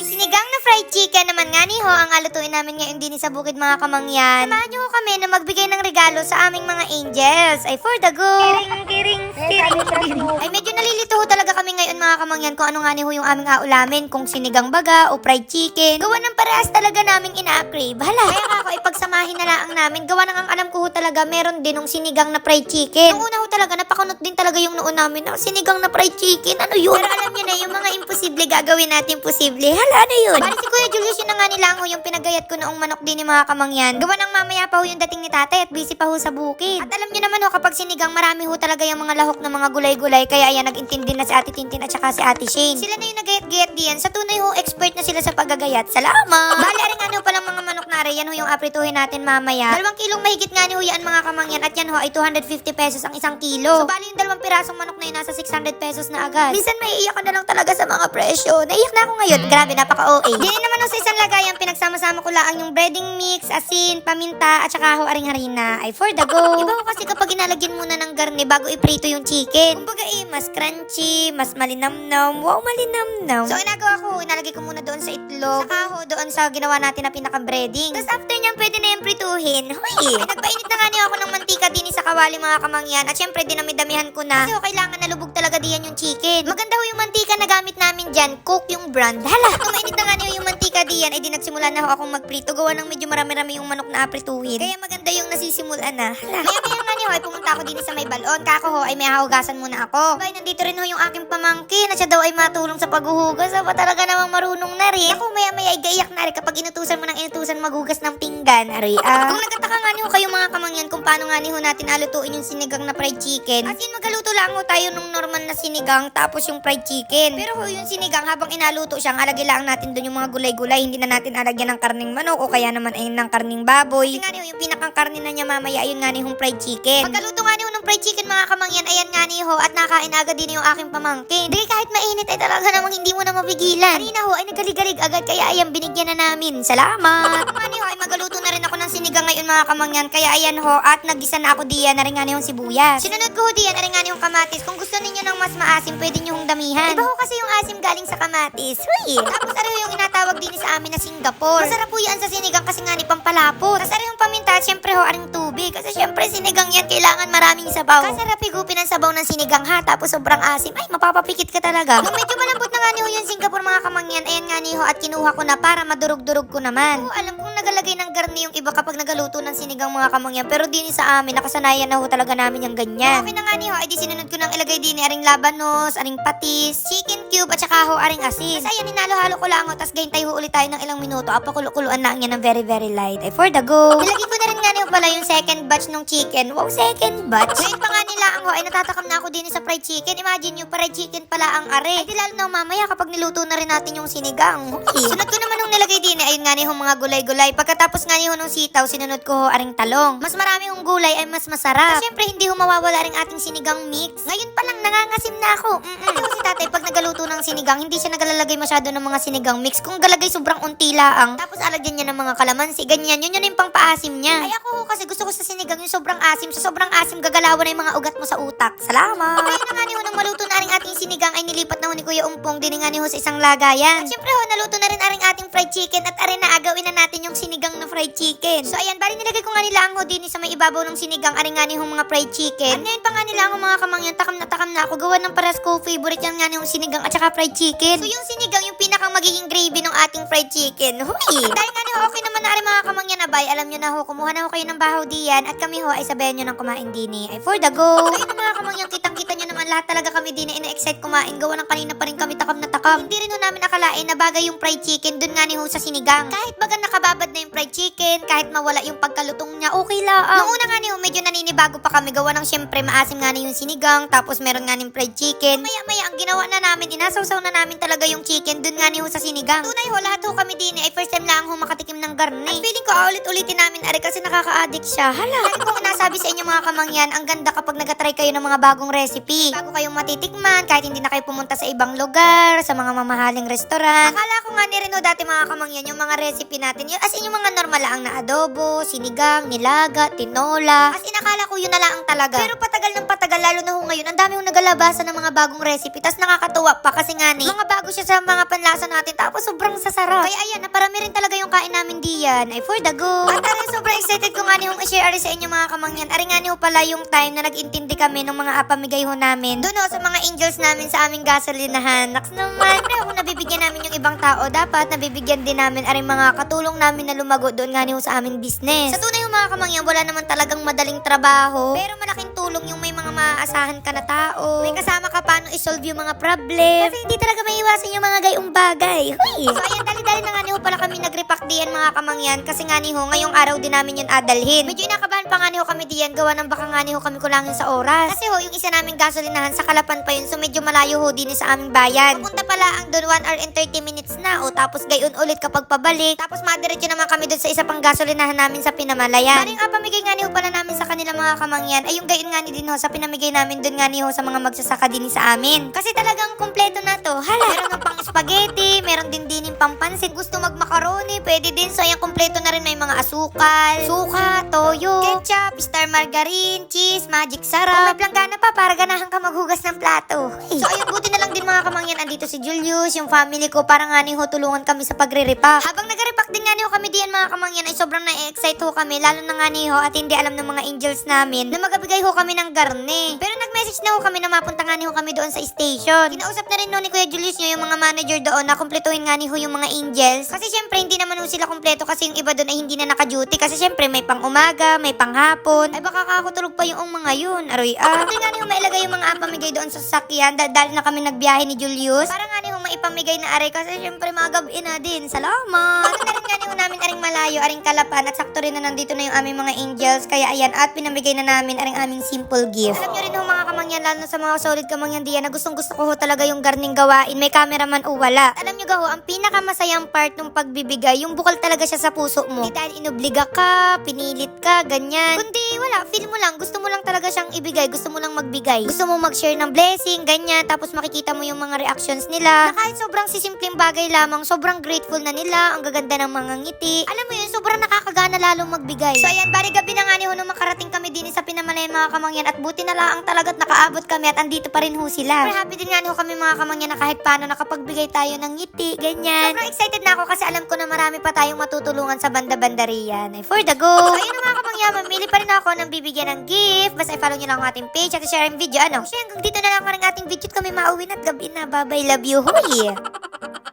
Ay, sinigang na fried chicken naman nga ni ho ang alutuin namin ngayon din sa bukid mga kamangyan. Samahan niyo ho kami na magbigay ng regalo sa aming mga angels. Ay, for the go! Kiring, kiring, kiring. Ay, medyo nalilito ho talaga kami ngayon mga kamangyan kung ano nga ni ho yung aming aulamin. Kung sinigang baga o fried chicken. Gawa ng parehas talaga naming ina-crave. Hala, kaya nga ako ipagsamahin na lang namin. Gawa ng ang alam ko ho talaga meron din ng sinigang na fried chicken. Nung una ho talaga, napakunot din talaga yung noon namin na sinigang na fried chicken. Ano yun? Pero alam niyo na, yung mga imposible gagawin natin posible. Hala, ano yun? Bali Kuya Julius yun na nga nila ho yung pinagayat ko noong manok din ni mga kamangyan. Gawa ng mamaya pa ho yung dating ni tatay at busy pa ho sa bukid. At alam niyo naman ho, kapag sinigang marami ho talaga yung mga lahok ng mga gulay-gulay. Kaya ayan, nag-intindi na si Ate Tintin at saka si Ate Shane. Sila na yung nagayat-gayat diyan. Sa tunay ho, expert na sila sa paggagayat. Salamat! Bali, aring ano palang mga manok na rin. Yan ho yung aprituhin natin mamaya. Dalawang kilong mahigit nga ni ho yan mga kamangyan. At yan ho ay 250 pesos ang isang kilo. So, bali yung dalawang pirasong manok na yun nasa 600 pesos na agad. Minsan may iiyak na lang talaga sa mga presyo. Naiyak na ako ngayon. Grabe, napaka-OA. Di naman ho sa isang lagayan, pinagsama-sama ko lang yung breading mix, asin, paminta, at saka ho aring harina. Ay for the go. Iba ho kasi kapag inalagyan muna ng garne bago iprito yung chicken. Kumbaga eh, mas crunchy, mas malinamnam. Wow, malinamnam. So, inagawa ko, inalagay ko muna doon sa itlog. Saka ho doon sa ginawa natin na pinaka-breading. Tapos after niyan, pwede na yung prituhin. Hoy, ay nagpainit na nga niya ako ng mantika din sa kawali mga kamangyan. At syempre, dinami-damihan ko na. Kasi ho, kailangan na lubog talaga diyan yung chicken. Maganda ho yung mantika gamit namin dyan. Cook yung brand. Hala, kung mainit na nga niya yung diyan, ay di nagsimula na ho akong magprito. Gawa ng medyo marami-rami yung manok na aprituhin. Kaya maganda yung nasisimulan na. Hala, maya-maya nga niya ho, ay pumunta ako din sa may balon. Kako ho, ay may hahugasan muna ako. Bay, nandito rin ho yung aking pamangkin na siya daw ay matulong sa paghuhugas. Aba talaga namang marunong na rin. Ako maya-maya ay gaiyak na rin kapag inutusan mo ng inutusan magugas ng pinggan. Ari, ah. Kung nagtataka nga niyo kayo mga kamangyan kung paano nga niyo natin alutuin yung sinigang na fried chicken. As in, magaluto lang ho tayo nung normal na sinigang tapos yung fried chicken. Pero ho, yung sinigang habang inaluto siya, ang alagay lang natin doon yung mga gulay-gulay. Hindi na natin alagyan ng karning manok o kaya naman ay ng karning baboy. Kasi nga niyo, yung pinakang karne na niya mamaya, ayun nga niyo yung fried chicken. Pagkaluto nga niyo ng fried chicken mga kamangyan, ayan nga niyo ho, at nakain agad din yung aking pamangkin. Di kahit mainit ay talaga namang hindi mo na mapigilan. Kanina ho, ay nagaligalig agad kaya ayan binigyan na namin. Salamat! Nga niyo, ay magaluto na rin ako ng sinigang ngayon mga kamangyan. Kaya ayan ho, at nagisa na ako diyan na rin nga niyong sibuyas. Sinunod ko ho diyan na rin nga niyong kamatis. Kung gusto ninyo ng mas maasim, pwede niyo hong damihan. Iba ho kasi yung asim galing sa kamatis. Huy! Tapos ano yung inatawag din sa amin na Singapore. Masarap po yan sa sinigang kasi nga ni pampalapot. Tapos ano yung paminta, syempre ho, aring tubig. Kasi syempre sinigang yan, kailangan maraming sabaw. Kasarap higupin ang sabaw ng sinigang ha, tapos sobrang asim. Ay, mapapapikit ka talaga. Nung medyo malambot na nga ni ho yung Singapore mga kamangyan, ayan nga ni ho, at kinuha ko na para madurog-durog ko naman. Oo, alam kong nagalagay ng garni yung iba kapag nagaluto ng sinigang mga kamangyan, pero din sa amin, nakasanayan na ho talaga namin yung ganyan. Okay na nga ni ho, ay di sinunod ko nang ilagay din aring labanos, aring patis, chicken cube, at saka ho aring asin. Tapos ayan, hinalo-halo ko lang ho, tapos gahintay ho ulit tayo ng ilang minuto, apakuluan lang yan ng very very light. Ay, for the go. Nilagay ko na rin nga ni ho pala yung second batch ng chicken. Wow, second batch. Ngayon pa nga nila ang ho, ay natatakam na ako din sa fried chicken. Imagine yung fried chicken pala ang are. Ay, di lalo na mamaya kapag niluto na rin natin yung sinigang. Okay. Sunod ko naman nung nilagay din, ayun nga ni ho mga gulay-gulay. Pagkatapos nga ni ho nung sitaw, sinunod ko ho aring talong. Mas marami hong gulay ay mas masarap. Kasi syempre, hindi ho mawawala rin ating sinigang mix. Ngayon pa lang, nangangasim na ako. Mm-mm. Kasi si tatay, pag nagaluto ng sinigang, hindi siya nagalalagay masyado ng mga sinigang mix. Kung galagay, sobrang unti laang. Tapos alagyan niya ng mga kalamansi, ganyan. Yun yun yung pang-paasim niya. Ay ako ho, kasi gusto ko sa sinigang yung sobrang asim. Sa sobrang asim, gagalawan na yung mga ugat mo sa utak. Salamat! Kaya na nga ni ho, nang maluto na rin ating sinigang, ay nilipat na ho ni Kuya Umpong din nga ni ho sa isang lagayan. At syempre ho, naluto na rin aring ating fried chicken at arin na agawin na natin yung sinigang na fried chicken. So ayan, bali nilagay ko nga nila ang ho din sa may ibabaw ng sinigang, aring nga ni ho mga fried chicken. At ngayon pa nga nila ang mga kamangyan, takam na takam na ako. Gawa ng paras ko, favorite yan nga ni ho sinigang at saka fried chicken. So yung sinigang, yung pinakang magiging gravy ng ating fried chicken. Huy! Dahil nga ni ho, okay naman na rin mga kamangyan na bay, alam nyo na ho, kumuha na ho kayo ng bahaw diyan at kami ho ay sabayan nyo ng kumain din eh. For the go! So yun mga kamangyan, kitang-kita nyo naman lahat talaga kami din eh, ina-excite kumain. Gawa ng kanina pa rin kami takam na takam. Hindi rin ho namin akalain na bagay yung fried chicken dun nga ni ho sa sinigang. Kahit baga nakababad na yung fried chicken, kahit mawala yung pagkalutong niya, okay lang. Nung una nga ni ho, medyo naninibago pa kami. Gawa ng syempre maasim nga ni yung sinigang, tapos meron nga ni fried chicken. Maya-maya, ang ginawa na namin, inasawsaw na namin talaga yung chicken dun nga ni ho sa sinigang. Tunay ho, lahat ho kami din eh, ay first time lang ho makatikim ng garne. At feeling ko, ulit-ulitin namin ari kasi nakaka-addict siya. Hala, lagi kong nasabi sa inyo mga kamangyan, ang ganda kapag nag-try kayo ng mga bagong recipe. Bago kayong matitikman, kahit hindi na kayo pumunta sa ibang lugar, sa mga mamahaling restaurant. Akala ko nga ni rin ho dati mga kamangyan, yung mga recipe natin, yun, as in yung mga normal lang na adobo, sinigang, nilaga, tinola. As in, akala ko yun na lang talaga. Pero patagal ng patagal, lalo na ho ngayon, ang dami hong nagalabasan ng mga bagong recipe. Tapos nakakatuwa pa kasi nga ni, mga bago siya sa mga panlasa natin. Tapos sobrang sasarap. Kaya ayan, naparami rin talaga yung kain namin diyan. Ay, for the go. At aray, sobrang excited ko nga ni hong i-share sa inyo mga kamangyan. Ari nga ni ho pala yung time na nag-intindi kami ng mga apamigay ho namin. Doon ho sa mga angels namin sa aming gasolinahan. Naks naman. Pero kung nabibigyan namin yung ibang tao, dapat nabibigyan din namin aring mga katulong namin na lumago doon nga ni ho sa aming business. Sa tunay ho mga kamangyan, wala naman talagang madaling trabaho. Pero malaking tulong yung may mga maaasahan ka na tao. May kasama ka paano isolve yung mga problem. Kasi hindi talaga may iwasan yung mga gayong bagay. Huy! So ayan, dali-dali na nga ni ho pala kami nag-repack diyan mga kamangyan. Kasi nga ni ho, ngayong araw din namin yun adalhin. Medyo inakabahan pa nga ni ho kami diyan. Gawa ng baka nga ni ho kami kulangin sa oras. Kasi ho, yung isa naming gasolinahan sa Kalapan pa yun. So medyo malayo ho din sa aming bayan. Papunta pala ang doon 1 hour and 30 minutes na. O tapos gayon ulit kapag pabalik. Tapos madiretso naman kami doon sa isa pang gasolinahan namin sa Pinamalayan. Baring nga pamigay nga ni ho pala namin sa kanila mga kamangyan. Ay yung gayon nga ni din ho sa pinamigay namin doon nga ni ho sa mga magsasaka din sa amin. Kasi talagang kumpleto na to. Hala, meron ng pang spaghetti, meron din din yung pampansin. Gusto mag-macaroni, pwede din. So ayan, kumpleto na rin may mga asukal, suka, toyo, ketchup, star margarine, cheese, magic sarap. Oh, may planggana pa para ganahan ka maghugas ng plato. So ayun, buti na lang din mga kamangyan. Andito si Julius, yung family ko, para nga ni ho tulungan kami sa pagre-repack. Habang nagre-repack din nga ni ho kami diyan mga kamangyan, ay sobrang na-excite ho kami. Lalo na nga ni ho at hindi alam ng mga angels namin na magabigay ho kami ng garne. Pero nag-message na ho kami na mapunta nga ni ho kami doon sa station. Kinausap na rin no ni Kuya Julius nyo yung mga manager doon na kumpletuhin nga ni ho yung mga angels. Kasi syempre hindi naman ho sila kumpleto kasi yung iba doon ay hindi na naka-duty. Kasi syempre may pang umaga, may pang hapon. Ay baka kakutulog pa yung mga yun. Aroy ah. Pwede nga ni ho mailagay yung mga apamigay doon sa sasakyan dahil dahil na kami nagbiyahe ni Julius. Para nga ni maipamigay na aray kasi syempre mga gabi na din. Salamat. At na rin nga ni malayo, aring kalapan at sakto rin na nandito na yung aming mga angels. Kaya ayan at pinamigay na namin aring aming simple gift. Alam nyo rin ho mga kamangyan lalo na sa mga solid kamangyan diyan na gustong gusto ko ho talaga yung garning gawain. May cameraman o wala. Alam nyo gaho, ang pinakamasayang part ng pagbibigay, yung bukal talaga siya sa puso mo. Hindi dahil inobliga ka, pinilit ka, ganyan. Kundi wala, feel mo lang, gusto mo lang talaga siyang ibigay, gusto mo lang magbigay. Gusto mo mag-share ng blessing, ganyan, tapos makikita mo yung mga reactions nila. Na kahit sobrang sisimpleng bagay lamang, sobrang grateful na nila, ang gaganda ng mga ngiti. Alam mo yun, sobrang nakakagana lalong magbigay. So ayan, bari gabi na nga ni ho nung makarating kami din sa Pinamalayan mga kamangyan at buti na lang talagat nakaabot kami at andito pa rin ho sila. Pero happy din nga ni ho kami mga kamangyan na kahit paano nakapagbigay tayo ng ngiti, ganyan. Sobrang excited na ako kasi alam ko na marami pa tayong matutulungan sa banda-bandarian. Ay, for the go! So ayun mga kamangyan, mamili pa rin ako ng bibigyan ng gift. Basta i-follow nyo lang ang ating page at share ang video. Ano? So hanggang dito na lang ang ating video at kami mauwi na at gabi na. Bye-bye, love you. Huy!